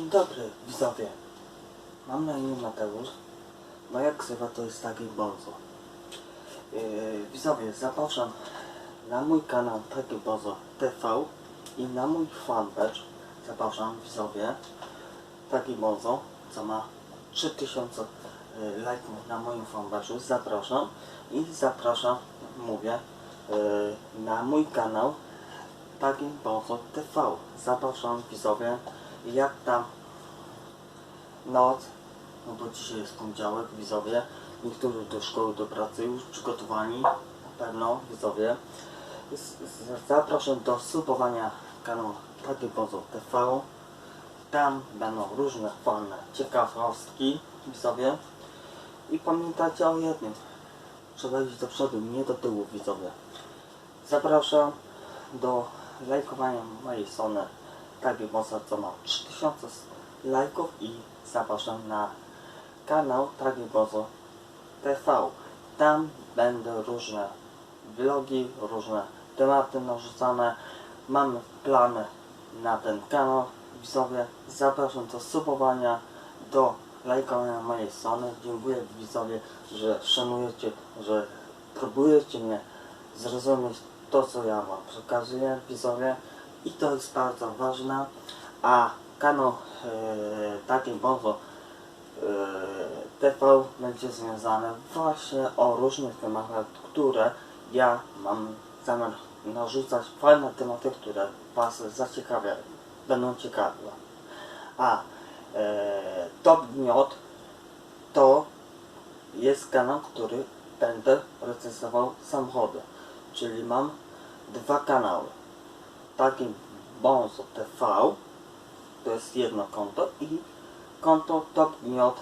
dobry, widzowie. Mam na imię Mateusz. Moja ksywa to jest taki Bonzo. Yy, widzowie, zapraszam na mój kanał Taki Bonzo TV i na mój fanpage. Zapraszam widzowie Taki Bonzo, co ma 3000 yy, lajków na moim fanpage'u. Zapraszam i zapraszam, mówię, yy, na mój kanał Taki Bonzo TV. Zapraszam widzowie, jak tam noc, no bo dzisiaj jest poniedziałek, widzowie. Niektórzy do szkoły, do pracy już przygotowani, na pewno, widzowie. Zapraszam do subowania kanału Takie Bozo TV. Tam będą różne fajne ciekawostki, widzowie. I pamiętajcie o jednym. Trzeba iść do przodu, nie do tyłu, widzowie. Zapraszam do lajkowania mojej strony Takie Bozo, co ma 3000 lajków i zapraszam na kanał Takie Bozo TV. Tam będą różne vlogi, różne tematy narzucane. Mamy plany na ten kanał. Widzowie, zapraszam do subowania, do lajkowania mojej strony. Dziękuję widzowie, że szanujecie, że próbujecie mnie zrozumieć to, co ja wam przekazuję, widzowie. I to jest bardzo ważne. A kanał e, Taki Bozo e, TV będzie związane właśnie o różnych tematach, które ja mam zamiar narzucać, fajne tematy, które Was zaciekawiają, będą ciekawe. A e, Top Gniot to jest kanał, który będę recenzował samochody, czyli mam dwa kanały. Taki Bonzo TV to jest jedno konto i konto Top Gniot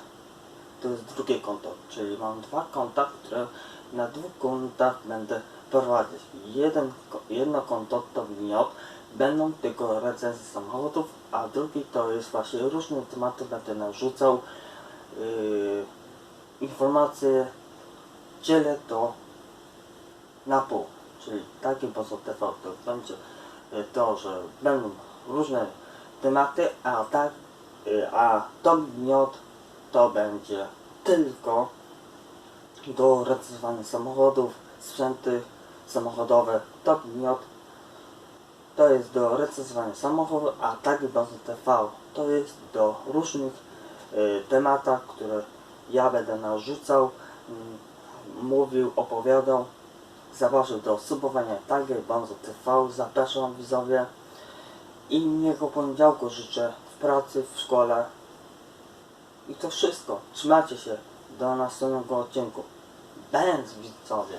to jest drugie konto, czyli mam dwa konta, które na dwóch kontach będę prowadzić. Jeden, jedno konto Top Gniot będą tylko recenzje samochodów, a drugi to jest właśnie różne tematy będę narzucał yy, informacje dzielę to na pół, czyli takie poza TV to będzie to, że będą różne tematy, a tak, y, a to gniot to będzie tylko do recenzowania samochodów, sprzęty samochodowe, to gniot to jest do recenzowania samochodów, a taki bazę TV to jest do różnych y, które ja będę narzucał, mm, mówił, opowiadał. Zapraszam do subowania Tiger Bonzo TV. Zapraszam widzowie. I miłego poniedziałku życzę w pracy, w szkole. I to wszystko. Trzymajcie się. Do następnego odcinku. Będz widzowie.